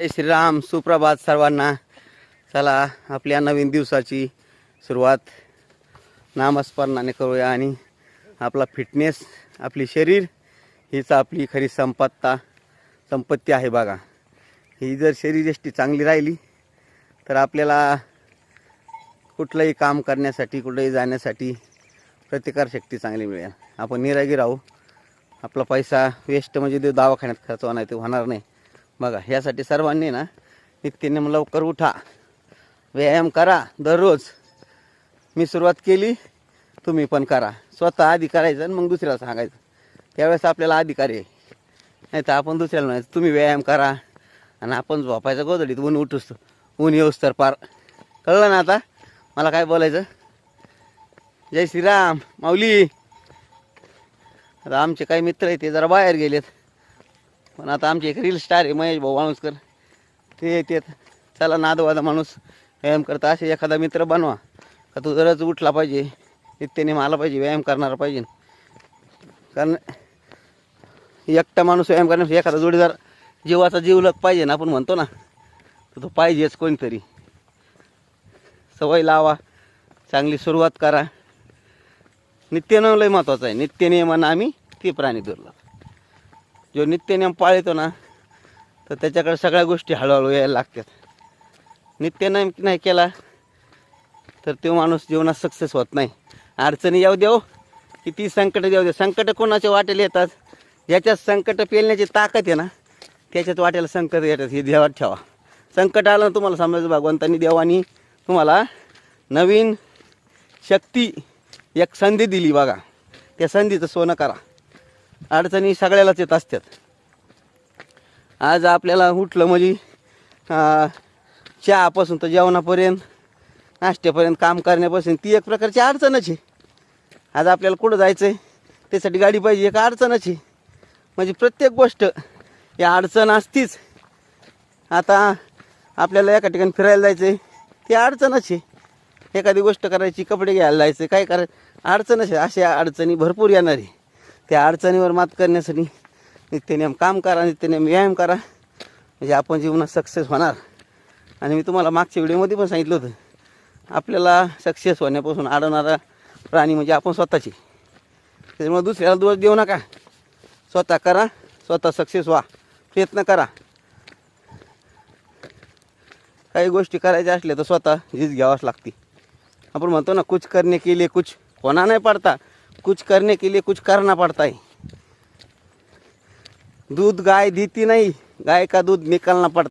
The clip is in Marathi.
जय श्रीराम सुप्रभात सर्वांना. चला आपल्या नवीन दिवसाची सुरुवात. नामस्मरणाने करूया आणि आपला फिटनेस आपली शरीर हीच आपली खरी संपत्ता संपत्ती आहे बघा. ही जर शरीरयष्टी चांगली राहिली तर आपल्याला कुठलंही काम करण्यासाठी कुठेही जाण्यासाठी प्रतिकारशक्ती चांगली मिळेल. आपण निरोगी राहू. आपला पैसा वेस्ट म्हणजे दे दवाखान्यात खर्च होणार ते होणार नाही. बघा ह्यासाठी सर्वांनी ना नित्यनेम लवकर उठा. व्यायाम करा दररोज. मी सुरुवात केली तुम्ही पण करा. स्वतः आधी करायचं आणि मग दुसऱ्याला सांगायचं. त्यावेळेस आपल्याला अधिकार आहे. नाही तर आपण दुसऱ्याला म्हणायचं तुम्ही व्यायाम करा. आणि आपण झोपायचं गोधडीत ऊन उठूस. ऊन येऊस तर पार. कळलं ना आता? मला काय बोलायचं? जय श्रीराम माऊली. आता आमचे काही मित्र आहेत ते जरा बाहेर गेलेत. पण आता आमचे एक रील स्टार आहे महेश भाऊ माणूसकर ते येतात चला नादवादा माणूस व्यायाम करता. असे एखादा मित्र बनवा. का तू जरच उठला पाहिजे. नित्याने आला पाहिजे व्यायाम करणारा पाहिजे. कारण एकटा माणूस व्यायाम करण्यासाठी एखादा जोडीदार जीवाचा जीवलक पाहिजे ना आपण म्हणतो ना. तर तो पाहिजेच कोणतरी. सवय लावा. चांगली सुरुवात करा. नित्यनियम लय महत्त्वाचं आहे. नित्यनियमानं आम्ही ती प्राणी दुर्लभ. जो नित्यनियम पाळतो ना तर त्याच्याकडे सगळ्या गोष्टी हळूहळू यायला लागतात. नित्यनियम नाही केला तर तो माणूस जीवनात सक्सेस होत नाही. अडचणी येऊ देऊ किती संकट देऊ दे संकट कोणाच्या वाटेला येतात? ज्याच्यात संकट पेलण्याची ताकद आहे ना त्याच्यात वाटेला संकट येतात. हे देवात ठेवा. संकट आलं ना तुम्हाला समजायचं भगवंतांनी देवानी तुम्हाला नवीन शक्ती एक संधी दिली बघा. त्या संधीचं सोनं करा. अडचणी सगळ्यालाच येत असतात. आज आपल्याला उठलं म्हणजे चहापासून तर जेवणापर्यंत नाश्त्यापर्यंत काम करण्यापासून ती एक प्रकारची अडचणच आहे. आज आपल्याला कुठं जायचं आहे त्यासाठी गाडी पाहिजे एक अडचणच आहे. म्हणजे प्रत्येक गोष्ट या अडचण असतीच. आता आपल्याला एका ठिकाणी फिरायला जायचं आहे ती अडचणच आहे. एखादी गोष्ट करायची कपडे घ्यायला जायचं काय करायचं अडचणच आहे. अशा अडचणी भरपूर येणार आहे. त्या अडचणीवर मात करण्यासाठी नित्यनेम काम करा नित्यनेम व्यायाम करा. म्हणजे आपण जीवनात सक्सेस होणार. आणि मी तुम्हाला मागच्या व्हिडिओमध्ये पण सांगितलं होतं. आपल्याला सक्सेस होण्यापासून अडवणारा प्राणी म्हणजे आपण स्वतःची. त्याच्यामुळे दुसऱ्याला दोष देऊ नका. स्वतः करा स्वतः सक्सेस व्हा. प्रयत्न करा. काही गोष्टी करायच्या असल्या तर स्वतः झीज घ्यावाच लागते. आपण म्हणतो ना कुछ करणे के लिए कुछ होणार नाही पडता. कुछ करने के लिए कुछ करना पड़ता है। दूध गाय देती नहीं गाय का दूध निकालना पड़ता।